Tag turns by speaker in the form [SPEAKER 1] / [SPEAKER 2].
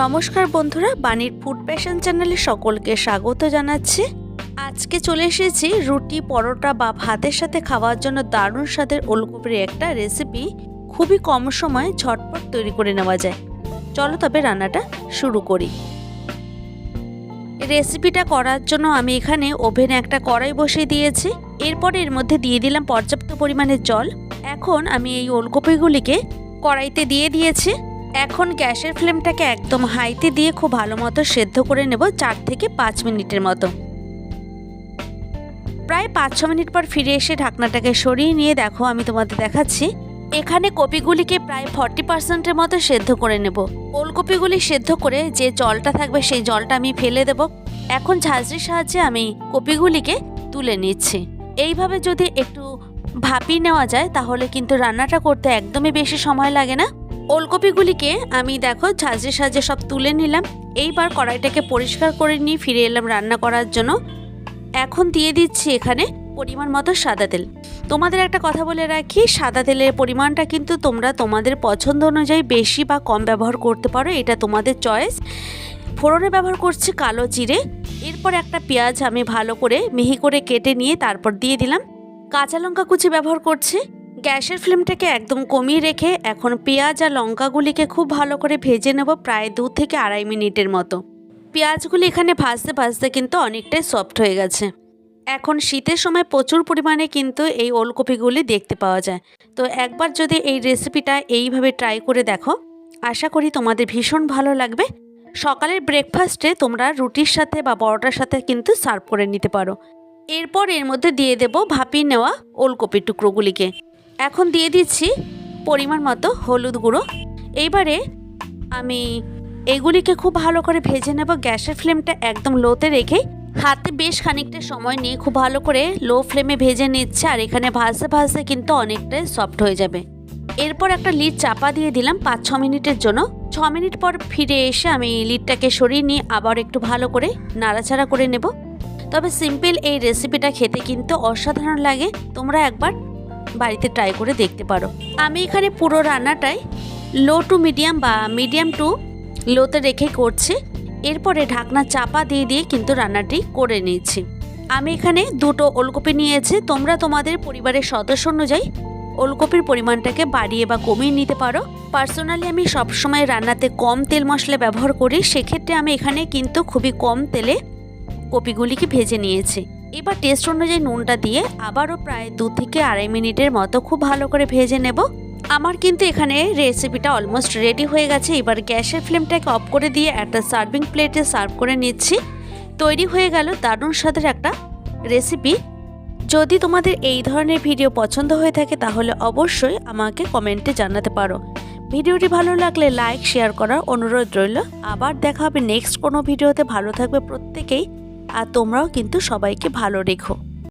[SPEAKER 1] নমস্কার বন্ধুরা, বাণীর ফুড প্যাশন চ্যানেলে সকলকে স্বাগত জানাচ্ছি। আজকে চলে এসেছি রুটি, পরোটা বা ভাতের সাথে খাওয়ার জন্য দারুণ স্বাদের ওলকপির একটা রেসিপি খুবই কম সময়ে ঝটপট তৈরি করে নেওয়া যায়। চলো তবে রান্নাটা শুরু করি। রেসিপিটা করার জন্য আমি এখানে ওভেনে একটা কড়াই বসিয়ে দিয়েছি। এরপর এর মধ্যে দিয়ে দিলাম পর্যাপ্ত পরিমাণে জল। এখন আমি এই ওলকপিগুলিকে কড়াইতে দিয়ে দিয়েছি। এখন গ্যাসের ফ্লেমটাকে একদম হাইতে দিয়ে খুব ভালো মতো সেদ্ধ করে নেব চার থেকে পাঁচ মিনিটের মতো। প্রায় পাঁচ ছ মিনিট পর ফিরে এসে ঢাকনাটাকে সরিয়ে নিয়ে দেখো আমি তোমাদের দেখাচ্ছি। এখানে কপিগুলিকে প্রায় ফর্টি পার্সেন্টের মতো সেদ্ধ করে নেব। ওলকপিগুলি সেদ্ধ করে যে জলটা থাকবে সেই জলটা আমি ফেলে দেব। এখন ঝাঁঝরির সাহায্যে আমি কপিগুলিকে তুলে নিচ্ছি। এইভাবে যদি একটু ভাপিয়ে নেওয়া যায় তাহলে কিন্তু রান্নাটা করতে একদমই বেশি সময় লাগে না। ওলকপিগুলিকে আমি দেখো ঝাঁঝরির সাহায্যে সব তুলে নিলাম। এইবার কড়াইটাকে পরিষ্কার করে নিয়ে ফিরে এলাম রান্না করার জন্য। এখন দিয়ে দিচ্ছি এখানে পরিমাণ মতো সাদা তেল। তোমাদের একটা কথা বলে রাখি, সাদা তেলের পরিমাণটা কিন্তু তোমরা তোমাদের পছন্দ অনুযায়ী বেশি বা কম ব্যবহার করতে পারো, এটা তোমাদের চয়েস। ফোড়নে ব্যবহার করছি কালো জিরে, এরপর একটা পেঁয়াজ আমি ভালো করে মিহি করে কেটে নিয়ে তারপর দিয়ে দিলাম। কাঁচা লঙ্কা কুচি ব্যবহার করছি। গ্যাসের ফ্লেমটাকে একদম কমিয়ে রেখে এখন পেঁয়াজ আর লঙ্কাগুলিকে খুব ভালো করে ভেজে নেব প্রায় দু থেকে আড়াই মিনিটের মতো। পেঁয়াজগুলি এখানে ভাজতে ভাজতে কিন্তু অনেকটাই সফট হয়ে গেছে। এখন শীতের সময় প্রচুর পরিমাণে কিন্তু এই ওলকপিগুলি দেখতে পাওয়া যায়। তো একবার যদি এই রেসিপিটা এইভাবে ট্রাই করে দেখো, আশা করি তোমাদের ভীষণ ভালো লাগবে। সকালের ব্রেকফাস্টে তোমরা রুটির সাথে বা পরোটার সাথে কিন্তু সার্ভ করে নিতে পারো। এরপর এর মধ্যে দিয়ে দেব ভাপিয়ে নেওয়া ওলকপির টুকরোগুলিকে। এখন দিয়ে দিচ্ছি পরিমাণ মতো হলুদ গুঁড়ো। এইবারে আমি এগুলিকে খুব ভালো করে ভেজে নেব। গ্যাসের ফ্লেমটা একদম লোতে রেখে হাতে বেশ খানিকটা সময় নিয়ে খুব ভালো করে লো ফ্লেমে ভেজে নিচ্ছে আর এখানে ভাজতে ভাজতে কিন্তু অনেকটাই সফট হয়ে যাবে। এরপর একটা লিড চাপা দিয়ে দিলাম পাঁচ ছ মিনিটের জন্য। ছ মিনিট পর ফিরে এসে আমি লিডটাকে সরিয়ে নিয়ে আবার একটু ভালো করে নাড়াচাড়া করে নেব। তবে সিম্পল এই রেসিপিটা খেতে কিন্তু অসাধারণ লাগে। তোমরা একবার বাড়িতে ট্রাই করে দেখতে পারো। আমি এখানে পুরো রান্নাটাই লো টু মিডিয়াম বা মিডিয়াম টু লোতে রেখে করছি। এরপরে ঢাকনা চাপা দিয়ে দিয়ে কিন্তু রান্নাটি করে নিয়েছি। আমি এখানে দুটো ওলকপি নিয়েছি। তোমরা তোমাদের পরিবারের সদস্য অনুযায়ী ওলকপির পরিমাণটাকে বাড়িয়ে বা কমিয়ে নিতে পারো। পার্সোনালি আমি সবসময় রান্নাতে কম তেল মশলা ব্যবহার করি। সেক্ষেত্রে আমি এখানে কিন্তু খুবই কম তেলে কপিগুলিকে ভেজে নিয়েছি। এবার টেস্ট অনুযায়ী নুনটা দিয়ে আবারও প্রায় দু থেকে আড়াই মিনিটের মতো খুব ভালো করে ভেজে নেব। আমার কিন্তু এখানে রেসিপিটা অলমোস্ট রেডি হয়ে গেছে। এবার গ্যাসের ফ্লেমটাকে অফ করে দিয়ে একটা সার্ভিং প্লেটে সার্ভ করে নিচ্ছি। তৈরি হয়ে গেল দারুণ স্বাদের একটা রেসিপি যদি তোমাদের এই ধরনের ভিডিও পছন্দ হয়ে থাকে তাহলে অবশ্যই আমাকে কমেন্টে জানাতে পারো। ভিডিওটি ভালো লাগলে লাইক শেয়ার করার অনুরোধ রইল। আবার দেখা হবে নেক্সট কোনো ভিডিওতে ভালো থাকবে প্রত্যেকেই। আর তোমরাও কিন্তু সবাইকে ভালো রেখো।